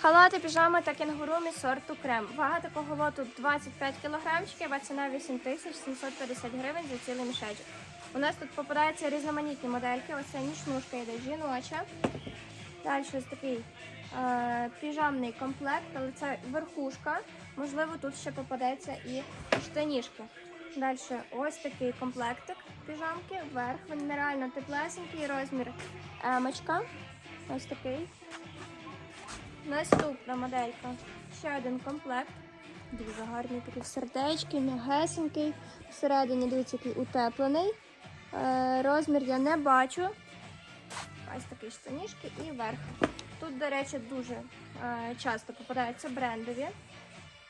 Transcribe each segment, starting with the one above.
Халати, піжами та кенгурумі сорту крем. Вага такого лоту 25 кілограмчиків, а ціна 8750 гривень за цілий мішечок. У нас тут попадаються різноманітні модельки. Оце нічнушка йде жіноча. Далі ось такий е, піжамний комплект, але це верхушка. Можливо, тут ще попадеться і штанішки. Далі ось такий комплектик піжамки. Вверх він нереально теплесенький, розмір емочка. Ось такий. Наступна моделька. Ще один комплект. Дуже гарний такий сердечки, м'ягесенький. Всередині, дивіться, який утеплений. Е, розмір я не бачу. Ось такі штанішки і верх. Тут, до речі, дуже е, часто попадаються брендові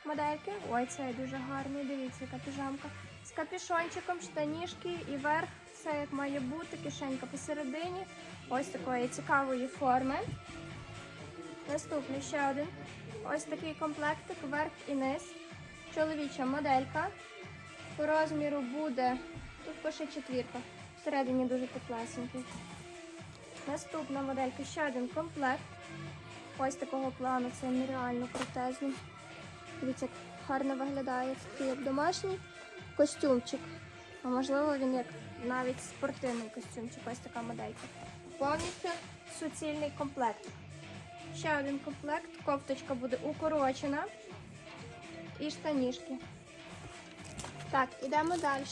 модельки. Ой, це дуже гарний. Дивіться, яка піжамка. З капюшончиком, штанішки і верх. Все як має бути, кишенька посередині. Ось такої цікавої форми. Наступний ще один. Ось такий комплектик, верх і низ. Чоловіча моделька. По розміру буде, тут пише четвірка. Всередині дуже теплесенький. Наступна моделька, ще один комплект. Ось такого плану, це нереально крутезний. Дивіться, як гарно виглядає. Такий як домашній костюмчик. А можливо, він як навіть спортивний костюмчик. Ось така моделька. Повністю суцільний комплект. Ще один комплект. Кофточка буде укорочена. І штанішки. Так, ідемо далі.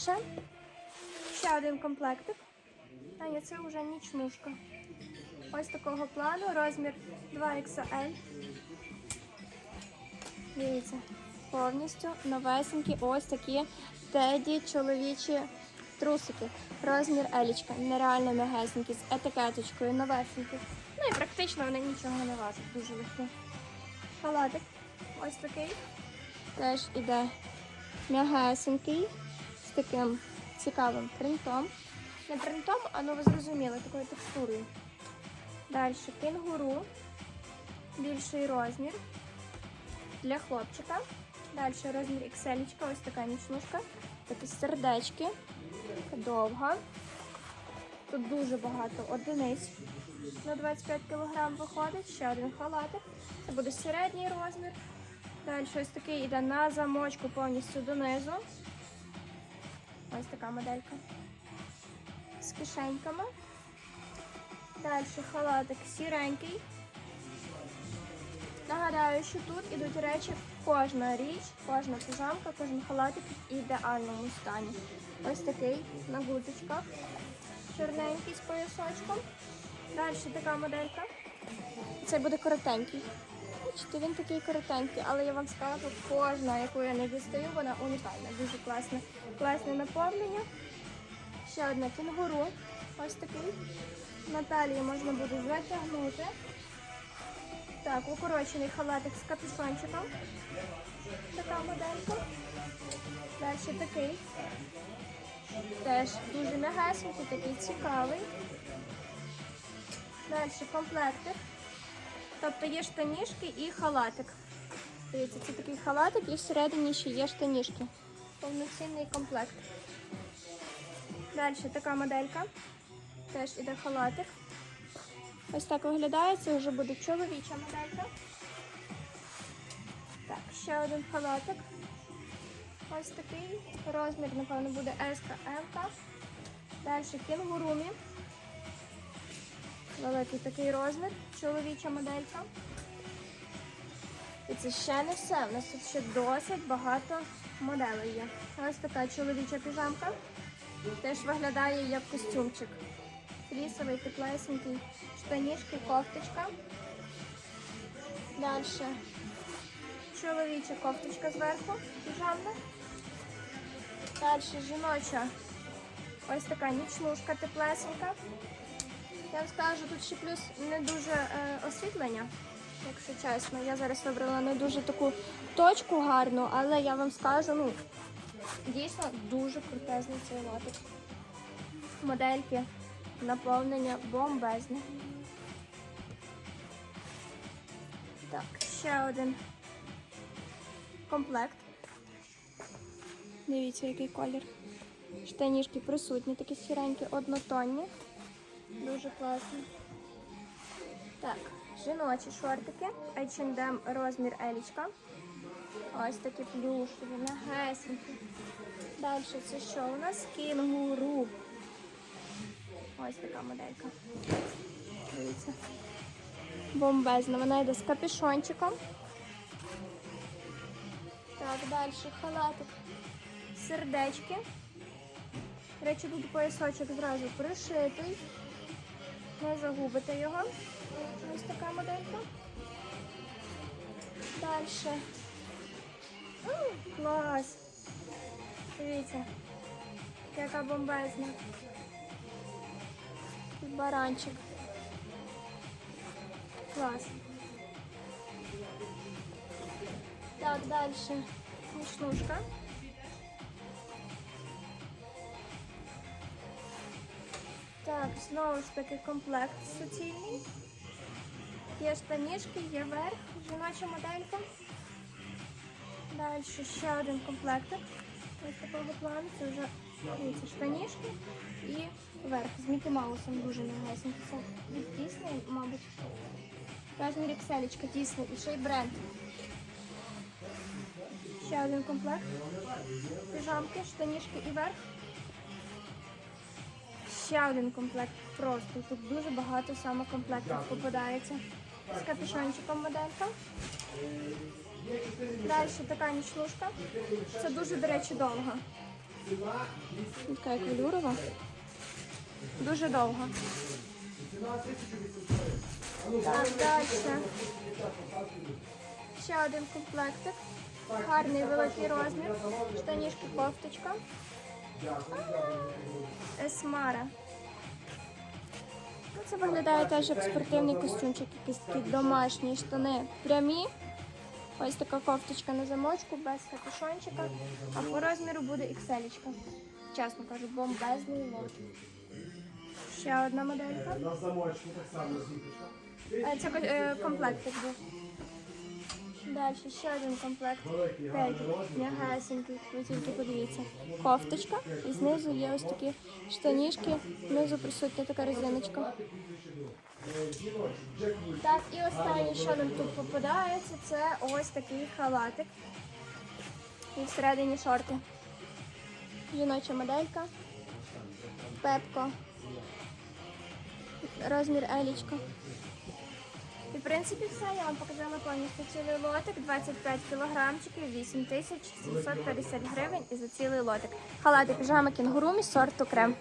Ще один комплектик. А ні, це вже нічнушка. Ось такого плану, розмір 2XL. Дивіться, повністю новесенькі ось такі теді чоловічі трусики. Розмір елічка. Нереально м'ягесенькі, з етикеточкою, новесенькі. І практично вони нічого не важать, дуже легко. Халатик ось такий. Теж іде м'ягесенький, з таким цікавим принтом. Не принтом, а ну ви зрозуміли, такою текстурою. Далі кенгуру, більший розмір для хлопчика. Далі розмір XL, ось така нічнушка, такі сердечки, довга. Тут дуже багато одиниць на 25 кг виходить. Ще один халатик. Це буде середній розмір. Далі ось такий йде на замочку повністю донизу. Ось така моделька. З кишеньками. Далі халатик сіренький. Нагадаю, що тут ідуть речі, кожна річ, кожна піжамка, кожен халатик в ідеальному стані. Ось такий на гудзичках, чорненький з поясочком. Далі така моделька. Це буде коротенький. Бачите, він такий коротенький, але я вам скажу, кожна, яку я не дістаю, вона унікальна. Дуже класна. Класне наповнення. Ще одна кінгуру. Ось такий. На талії можна буде затягнути. Так, укорочений халатик з капюшончиком. Така моделька. Далі такий. Теж дуже м'ягесенький, такий цікавий. Далі комплектик. Тобто є штанішки і халатик. Дивіться, це такий халатик і всередині ще є штанішки. Повноцінний комплект. Далі така моделька. Теж іде халатик. Ось так виглядає, це вже буде чоловіча моделька. Так, ще один халатик. Ось такий. Розмір, напевно, буде S М. Далі кінгурумі. Великий такий розмір, чоловіча моделька. І це ще не все. У нас тут ще досить багато моделей є. Ось така чоловіча піжамка. Теж виглядає як костюмчик. Флісовий, теплесенький, штанішки, кофточка. Далі чоловіча кофточка зверху, піжамна. Далі жіноча ось така нічнушка теплесенька. Я вам скажу, тут ще плюс не дуже е, освітлення, якщо чесно. Я зараз вибрала не дуже таку точку гарну, але я вам скажу, ну, дійсно дуже крутезний цей лотик. Модельки наповнення бомбезне. Так, ще один комплект. Дивіться, який колір. Штанішки присутні, такі сіренькі, однотонні. Дуже класно. Так, Жіночі шортики, H&M розмір елічка. Ось такі плюшеві, легесенькі. Далі це що у нас? Кінгуру. Ось така моделька. Дивіться. Бомбезна. Вона йде з капюшончиком. Так, далі халатик. Сердечки. До речі, тут поясочок зразу пришитий. Не загубите його. Ось така моделька. Далі. Клас. Дивіться, яка бомбезна. Тут баранчик. Клас. Так, далі. Ночнушка. Так, знову ж таки комплект суцільний. Є штанішки, є верх, жіноча моделька. Далі ще один комплектик. Ось такого плану. Це вже дивіться, штанішки і верх з Мікі Маусом дуже м'ягесенький. Це Disney, мабуть. Розмір Ікселечка Disney і ще й бренд. Ще один комплект. Піжамки, штанішки і верх. Ще один комплект. Просто тут дуже багато саме комплектів попадається. З капюшончиком моделька. Далі така нічлушка. Це дуже, до речі, довга. Така як. Дуже довга. Так, далі. Ще один комплектик. Гарний великий розмір. Штанішки кофточка. Есмара. Ну, Це виглядає теж як спортивний костюмчик, якісь такі домашні штани прямі. Ось така кофточка на замочку, без капюшончика, а по розміру буде XL. Чесно кажу, бомбезний лот. Ще одна моделька. На замочку так само. Е, Це е, був. Далі ще один комплект. П'ять м'ягесенький. Ви тільки подивіться. Кофточка. І знизу є ось такі штанішки. Знизу присутня така резиночка. Так, і останнє, що нам тут попадається, це ось такий халатик. І всередині шорти. Жіноча моделька. Пепко. Розмір елічка. І в принципі все, я вам показала повністю цілий лотик, 25 кілограмчиків, 8750 гривень і за цілий лотик. Халати піжами кінгурумі сорту крем.